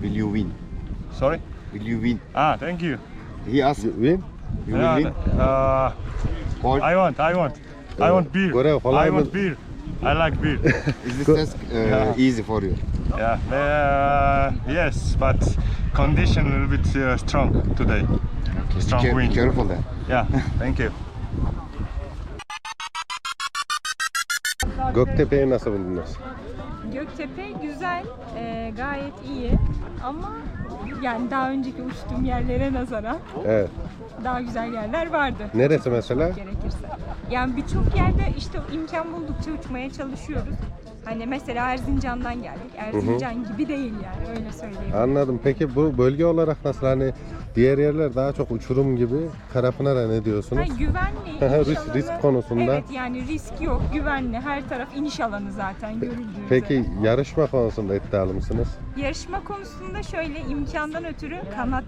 will you win? Sorry? Will you win? Ah, thank you. He asked, you Win? will Yeah, win? uh, Or I want, I want. I Uh, want beer. Korea, I want beer. I like beer. is this task uh, easy for you? yeah. Uh, yes, but condition a little bit uh, strong today. Be, Strong care- be wind. careful there. Yeah. Thank you. Göktepe'yi nasıl buldunuz? Göktepe güzel, e, gayet iyi ama yani daha önceki uçtuğum yerlere nazaran Evet. daha güzel yerler vardı. Neresi mesela? Gerekirse. Yani birçok yerde işte imkan buldukça uçmaya çalışıyoruz. Hani mesela Erzincan'dan geldik. Erzincan gibi değil yani öyle söyleyeyim. Anladım. Peki bu bölge olarak nasıl hani diğer yerler daha çok uçurum gibi. Karapınar'a ne diyorsunuz? Ha, güvenli, iniş risk- alanı- risk konusunda. Evet yani risk yok, güvenli. Her taraf iniş alanı zaten görüldüğü üzere. Peki yarışma konusunda iddialı mısınız? Yarışma konusunda şöyle imkandan ötürü kanat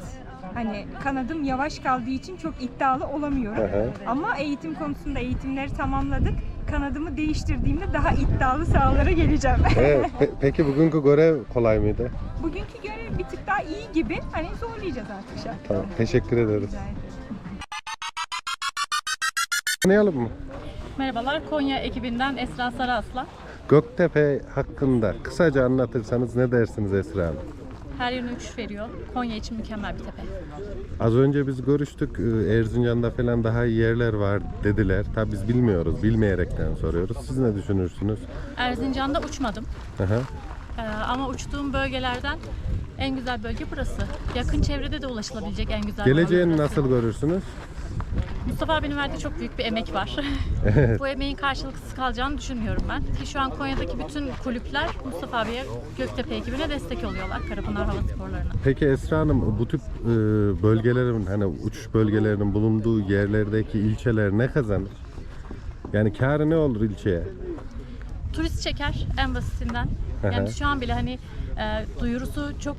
hani kanadım yavaş kaldığı için çok iddialı olamıyorum. Hı hı. Ama eğitim konusunda eğitimleri tamamladık. Kanadımı değiştirdiğimde daha iddialı sahalara geleceğim. Evet. Pe- peki bugünkü görev kolay mıydı? Bugünkü görev bir tık daha iyi gibi. Hani zorlayacağız artık şartları. Tamam. Teşekkür ederiz. Rica ederim. Tanıyalım mı? Merhabalar, Konya ekibinden Esra Sarıaslan. Göktepe hakkında kısaca anlatırsanız ne dersiniz Esra Hanım? Her yerine uçuş veriyor. Konya için mükemmel bir tepe. Az önce biz görüştük. Ee, Erzincan'da falan daha iyi yerler var dediler. Tabi biz bilmiyoruz. Bilmeyerekten soruyoruz. Siz ne düşünürsünüz? Erzincan'da uçmadım. Aha. Ee, ama uçtuğum bölgelerden en güzel bölge burası. Yakın çevrede de ulaşılabilecek en güzel Geleceğini bölge burası. nasıl görürsünüz? Mustafa abinin verdiği çok büyük bir emek var. Bu emeğin karşılıksız kalacağını düşünmüyorum ben. Ki şu an Konya'daki bütün kulüpler Mustafa abiye Göktepe ekibine destek oluyorlar. Karapınar Hava Sporlarına. Peki Esra Hanım bu tip e, bölgelerin hani uçuş bölgelerinin bulunduğu yerlerdeki ilçeler ne kazanır? Yani karı ne olur ilçeye? turist çeker en basitinden. Yani şu an bile hani e, duyurusu çok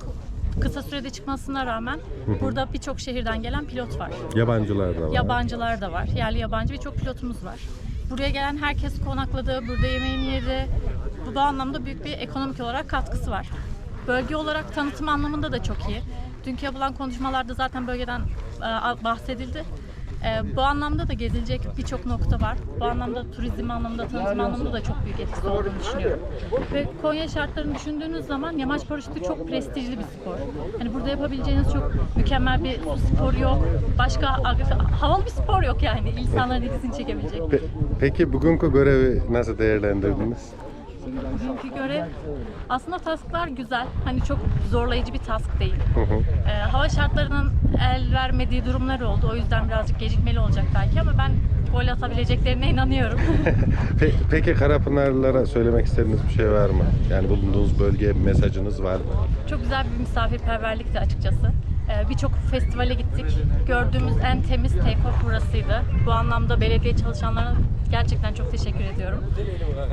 kısa sürede çıkmasına rağmen burada birçok şehirden gelen pilot var. Yabancılar da var. Yabancılar da var. Yerli yabancı birçok pilotumuz var. Buraya gelen herkes konakladı, burada yemeğini yedi. Bu, bu anlamda büyük bir ekonomik olarak katkısı var. Bölge olarak tanıtım anlamında da çok iyi. Dünkü yapılan konuşmalarda zaten bölgeden e, bahsedildi. E, bu anlamda da gezilecek birçok nokta var. Bu anlamda turizm anlamında, tanıtım anlamında da çok büyük etkisi olduğunu düşünüyorum. Ve Konya şartlarını düşündüğünüz zaman yamaç paraşütü çok prestijli bir spor. Hani burada yapabileceğiniz çok mükemmel bir spor yok. Başka havalı bir spor yok yani insanların ilgisini çekebilecek. Pe- peki bugünkü görevi nasıl değerlendirdiniz? Bugünkü görev aslında tasklar güzel. Hani çok zorlayıcı bir task değil. Ee, hava şartlarının el vermediği durumlar oldu. O yüzden birazcık gecikmeli olacak belki ama ben gol atabileceklerine inanıyorum. Pe- peki Karapınarlılara söylemek istediğiniz bir şey var mı? Yani bulunduğunuz bölgeye bir mesajınız var mı? Çok güzel bir misafirperverlikti açıkçası. Ee, Birçok festivale gittik. Gördüğümüz en temiz take-off burasıydı. Bu anlamda belediye çalışanlarına gerçekten çok teşekkür ediyorum.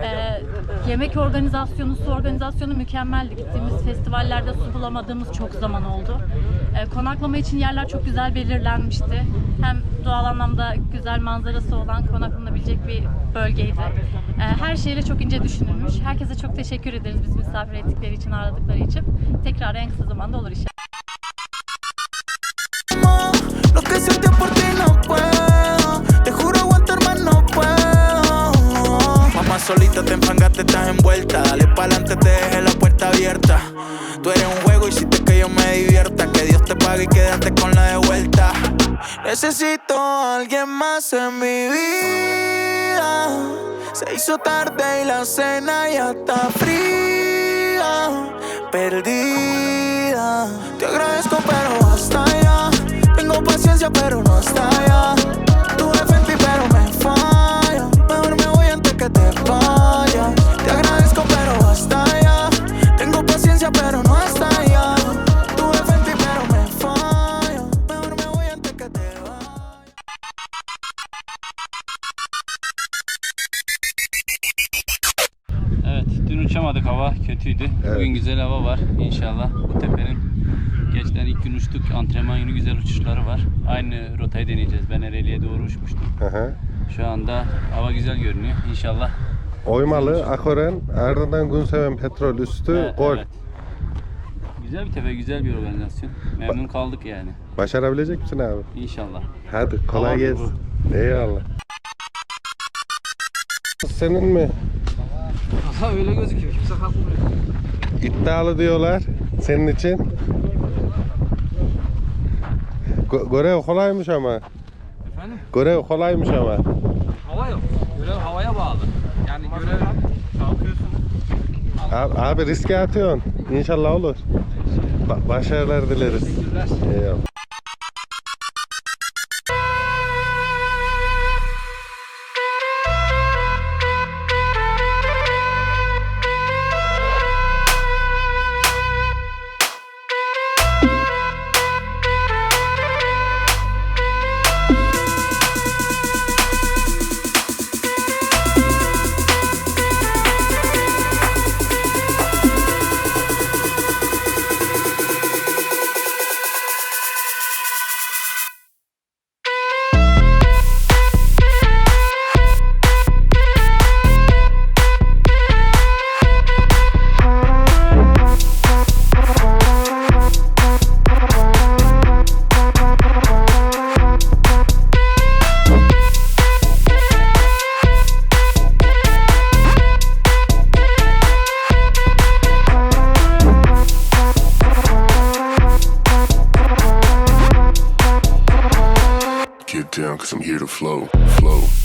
Ee, yemek organizasyonu, su organizasyonu mükemmeldi. Gittiğimiz festivallerde su bulamadığımız çok zaman oldu. Ee, konaklama için yerler çok güzel belirlenmişti. Hem doğal anlamda güzel manzarası olan konaklanabilecek bir bölgeydi. Her şeyle çok ince düşünülmüş. Herkese çok teşekkür ederiz biz misafir ettikleri için, aradıkları için. Tekrar en kısa zamanda olur inşallah. Envuelta. Dale pa'lante, te dejé la puerta abierta. Tú eres un juego, hiciste que yo me divierta. Que Dios te pague y quédate con la de vuelta. Necesito a alguien más en mi vida. Se hizo tarde y la cena ya está fría. Perdida. Te agradezco, pero hasta ya. Tengo paciencia, pero no hasta ya. Uçamadık hava kötüydü. Evet. Bugün güzel hava var inşallah. Bu tepenin geçten ilk gün uçtuk. Antrenman günü güzel uçuşları var. Aynı rotayı deneyeceğiz. Ben Ereğli'ye doğru uçmuştum. Hı hı. Şu anda hava güzel görünüyor. İnşallah. Oymalı, Akoren, ardından Günseven Petrol üstü, Evet, gol. evet. Güzel bir tepe, güzel bir organizasyon. Memnun kaldık yani. Başarabilecek misin abi? İnşallah. Hadi kolay Tamam, gelsin. Eyvallah. Senin mi? Öyle gözüküyor. Kimse kalkmıyor. İddialı diyorlar senin için. Gö- görev kolaymış ama. Efendim? Görev kolaymış ama. Hava yok. Görev havaya bağlı. Yani görev Abi, abi riske atıyorsun. İnşallah olur. Ba- başarılar dileriz. Teşekkürler. Eyvallah. Down, cause I'm here to flow, flow.